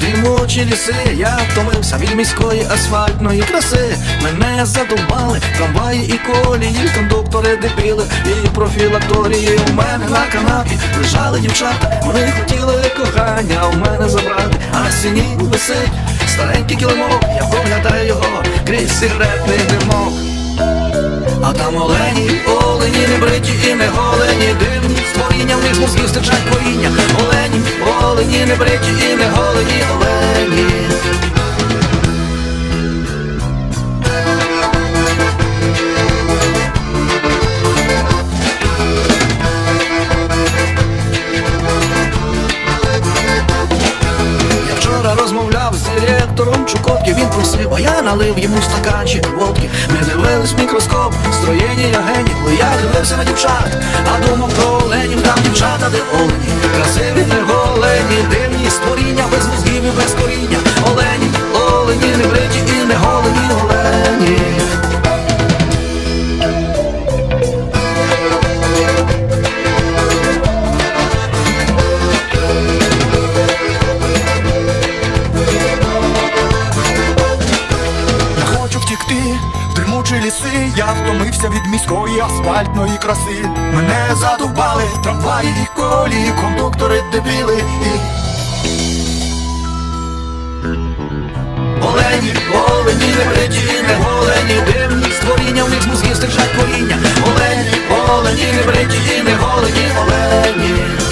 дрімучі ліси, я втомився від міської асфальтної краси. Мене задовбали трамваї і колії, кондуктори дебіли і профілакторії. У мене на канапі лежали дівчата, вони хотіли кохання у мене забрати, а на стіні висить старенький килимок, я проглядаю його крізь сигаретний димок. А там олені, олені, не бриті і не голені, дивні створіння в них мозгів стичать коріння. Олені, олені, не бриті і не голені, олені. Я розмовляв з директором Чукотки, він просив, а я налив йому стаканчик водки. Ми дивились мікроскоп, строєння генів, я дивився на дівчат, а думав в ліси, я втомився від міської асфальтної краси. Мене задовбали трамваї і колії, кондуктори дебіли і Олені, олені, не бриті не голені, дивні створіння, в них з мозгів коріння. Олені, олені, не бриті не голені, олені.